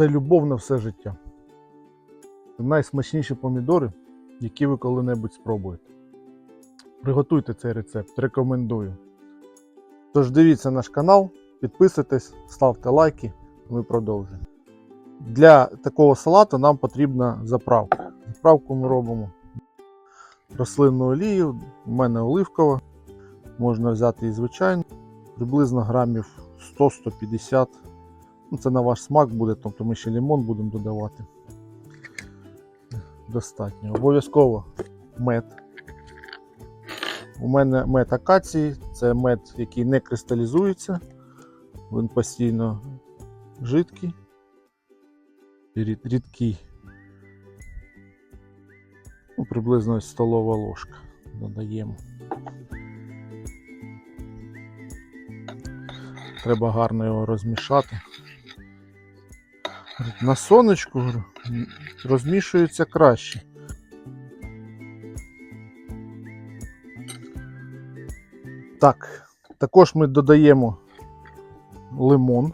Це любов на все життя. Це найсмачніші помідори, які ви коли-небудь спробуєте. Приготуйте цей рецепт, рекомендую. Тож дивіться наш канал, підписуйтесь, ставте лайки, ми продовжуємо. Для такого салату нам потрібна заправка. Заправку ми робимо рослинну олію, у мене оливкова, можна взяти і звичайну, приблизно грамів 100-150. Ну, це на ваш смак буде, тобто ми ще лимон будемо додавати. Достатньо. Обов'язково мед. У мене мед акації, це мед, який не кристалізується. Він постійно жидкий, рід- рідкий. Ну, приблизно столова ложка додаємо. Треба гарно його розмішати. На сонечку розмішується краще. Так, також ми додаємо лимон.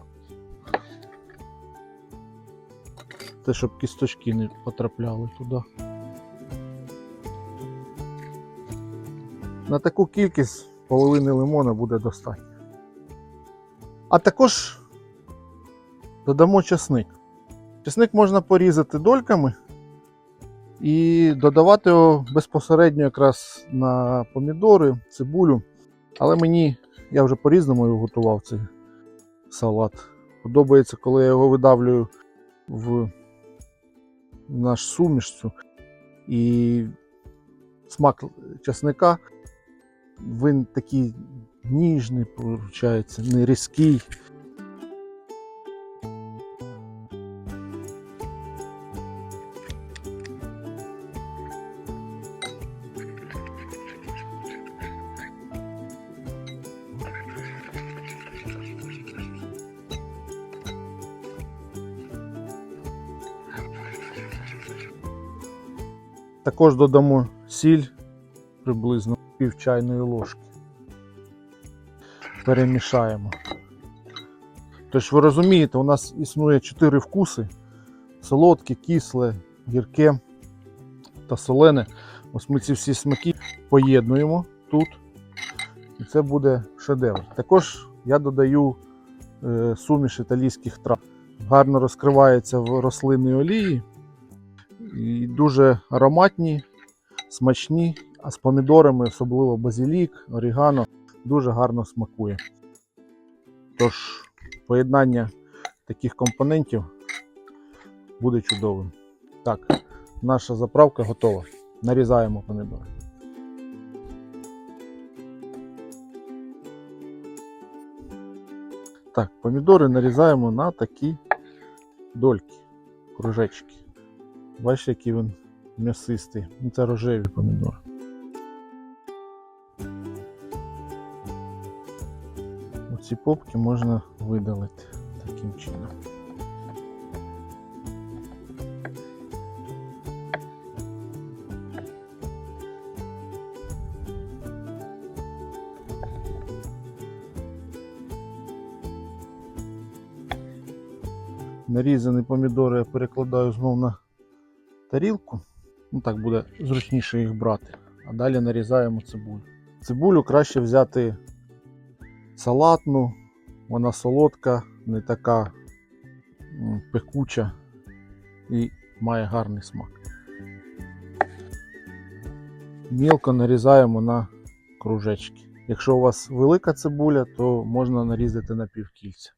Те, щоб кісточки не потрапляли туди. На таку кількість половини лимона буде достатньо. А також додамо часник. Часник можна порізати дольками і додавати його безпосередньо якраз на помідори, цибулю. Але мені, я вже по-різному його готував цей салат. Подобається, коли я його видавлюю в наш сумішцю. І смак часника, він такий ніжний, виходить, не різкий. Також додамо сіль приблизно пів чайної ложки. Перемішаємо. Тож ви розумієте, у нас існує 4 вкуси: солодке, кисле, гірке та солене. Ось ми ці всі смаки поєднуємо тут. І це буде шедевр. Також я додаю е, суміш італійських трав. Гарно розкривається в рослинній олії. І дуже ароматні, смачні, а з помідорами, особливо базилік, орігано, дуже гарно смакує. Тож, поєднання таких компонентів буде чудовим. Так, наша заправка готова. Нарізаємо помідори. Так, помідори нарізаємо на такі дольки, кружечки. Бачите, який він м'ясистий. Ну, Це рожеві помідори. Оці попки можна видалити таким чином. Нарізані помідори я перекладаю знову на тарілку. Ну так буде зручніше їх брати. А далі нарізаємо цибулю. Цибулю краще взяти салатну, вона солодка, не така пекуча і має гарний смак. Мілко нарізаємо на кружечки. Якщо у вас велика цибуля, то можна нарізати на півкільця.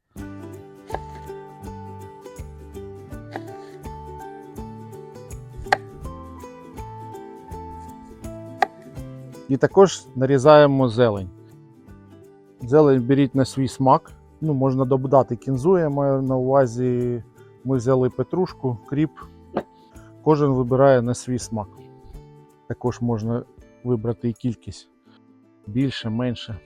І також нарізаємо зелень. Зелень беріть на свій смак. Ну, можна додати кінзу, я маю на увазі. Ми взяли петрушку, кріп. Кожен вибирає на свій смак. Також можна вибрати і кількість більше, менше.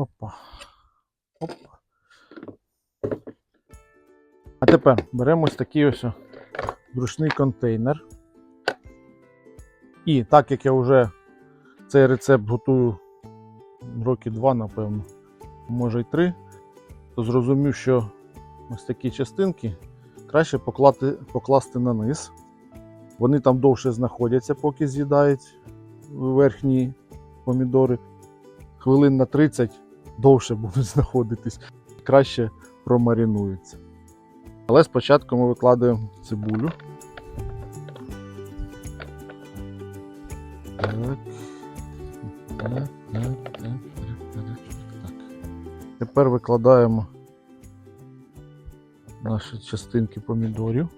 Опа. Опа. А тепер беремо ось такий ось зручний контейнер. І так як я вже цей рецепт готую роки два, напевно, може й три, то зрозумів, що ось такі частинки краще поклати, покласти на низ. Вони там довше знаходяться, поки з'їдають верхні помідори. Хвилин на 30 довше будуть знаходитись, краще промаринуються. Але спочатку ми викладаємо цибулю. Так. Тепер викладаємо наші частинки помідорів.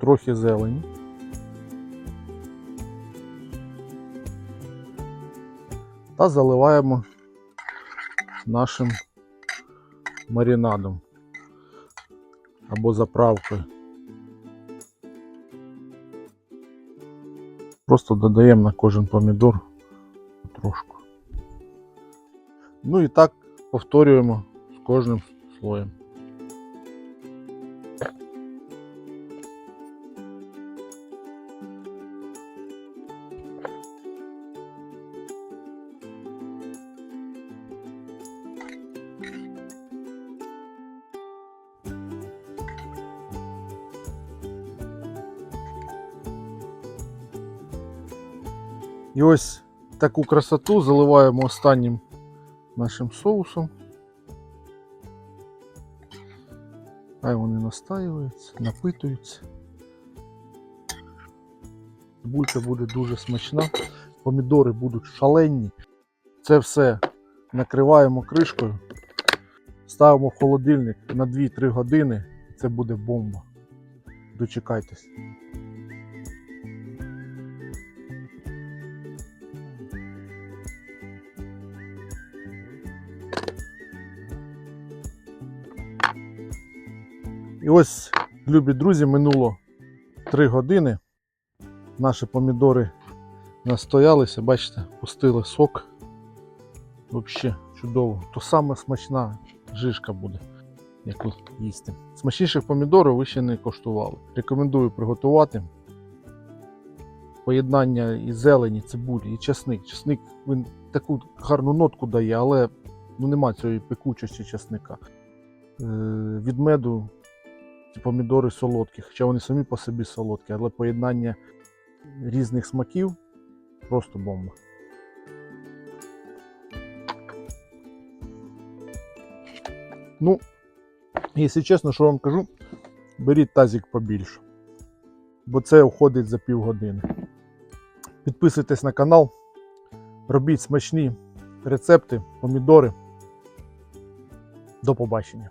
Трохи зелені. Та заливаємо нашим маринадом або заправкою. Просто додаємо на кожен помідор трошку. Ну і так повторюємо з кожним слоєм. І ось таку красоту заливаємо останнім нашим соусом. Хай вони настаюються, напитуються. Булька буде дуже смачна, помідори будуть шалені. Це все накриваємо кришкою, ставимо в холодильник на 2-3 години. і Це буде бомба. Дочекайтесь. І ось, любі друзі, минуло 3 години. Наші помідори настоялися, бачите, пустили сок. Взагалі чудово. То саме смачна жишка буде, як їсти. Смачніших помідорів ви ще не коштували. Рекомендую приготувати. Поєднання і зелені, цибулі, і часник. Часник він таку гарну нотку дає, але ну, нема цієї пекучості часника. Е, від меду ці помідори солодкі, хоча вони самі по собі солодкі, але поєднання різних смаків просто бомба. Ну, якщо чесно, що вам кажу, беріть тазик побільше, бо це уходить за півгодини. Підписуйтесь на канал, робіть смачні рецепти, помідори. До побачення.